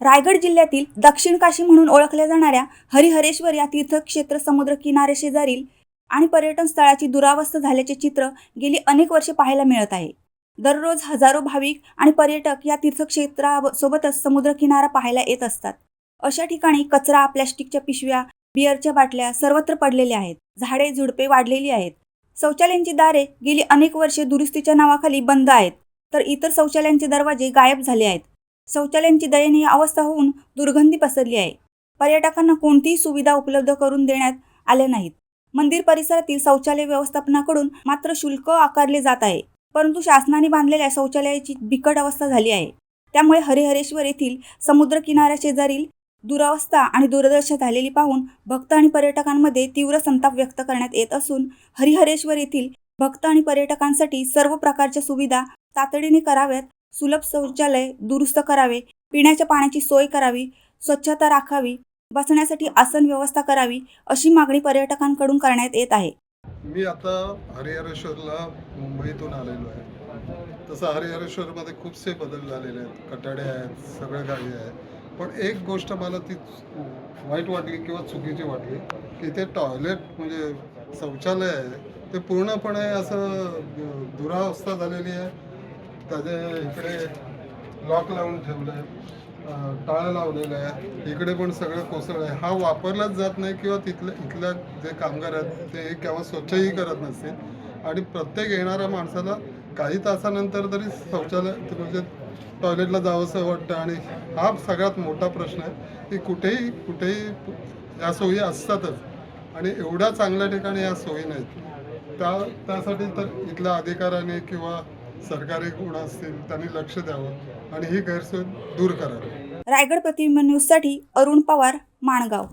रायगड जिल्ह्यातील दक्षिण काशी म्हणून ओळखल्या जाणाऱ्या हरिहरेश्वर या तीर्थक्षेत्र समुद्र किनारे शेजारील आणि पर्यटन स्थळाची दुरावस्था झाल्याचे चित्र गेली अनेक वर्षे पाहायला मिळत आहे. दररोज हजारो भाविक आणि पर्यटक या तीर्थक्षेत्रासोबतच समुद्रकिनारा पाहायला येत असतात. अशा ठिकाणी कचरा प्लॅस्टिकच्या पिशव्या बिअरच्या बाटल्या सर्वत्र पडलेल्या आहेत. झाडे झुडपे वाढलेली आहेत. शौचालयांची दारे गेली अनेक वर्षे दुरुस्तीच्या नावाखाली बंद आहेत. तर इतर शौचालयांचे दरवाजे गायब झाले आहेत. शौचालयांची दयनीय अवस्था होऊन दुर्गंधी पसरली आहे. पर्यटकांना कोणतीही सुविधा उपलब्ध करून देण्यात आल्या नाहीत. मंदिर परिसरातील शौचालय व्यवस्थापनाकडून मात्र शुल्क आकारले जात आहे परंतु शासनाने बांधलेल्या शौचालयाची बिकट अवस्था झाली आहे. त्यामुळे हरिहरेश्वर येथील समुद्र किनाऱ्या शेजारील दुरावस्था आणि दुर्दशा झालेली पाहून भक्त आणि पर्यटकांमध्ये तीव्र संताप व्यक्त करण्यात येत असून हरिहरेश्वर येथील भक्त आणि पर्यटकांसाठी सर्व प्रकारच्या सुविधा तातडीने कराव्यात सुलभ शौचालय दुरुस्त करावे पिण्याच्या पाण्याची सोय करावी स्वच्छता राखावी बसण्यासाठी आसन व्यवस्था करावी अशी मागणी पर्यटकांकडून करण्यात येत आहे. मी आता हरिहरेश्वरला मुंबईतून आलेलो आहे. तसं हरिहरेश्वरमध्ये खूपसे बदल झालेले आहेत. कटाडे आहेत सगळं काही आहे. पण एक गोष्ट मला ती वाईट वाटली किंवा चुकीची वाटली की ते टॉयलेट म्हणजे शौचालय आहे ते पूर्णपणे असं दुरावस्था झालेली आहे. त्याचे इकडे लॉक लावून ठेवलं आहे टाळं लावलेलं आहे. इकडे पण सगळं कोसळ आहे. हा वापरलाच जात नाही किंवा तिथल्या इथल्या जे कामगार आहेत ते केव्हा स्वच्छही करत नसतील. आणि प्रत्येक येणाऱ्या माणसाला काही तासानंतर तरी शौचालय म्हणजे टॉयलेटला जावंसं वाटतं. आणि हा सगळ्यात मोठा प्रश्न आहे की कुठेही कुठेही या सोयी असतातच. आणि एवढ्या चांगल्या ठिकाणी या सोयी नाहीत. त्या त्यासाठी तर इथल्या अधिकाऱ्याने किंवा सरकारी कोण असतील त्यांनी लक्ष द्यावं आणि ही गैरसोय दूर करावी. रायगड प्रतिबिंब न्यूजसाठी अरुण पवार माणगाव.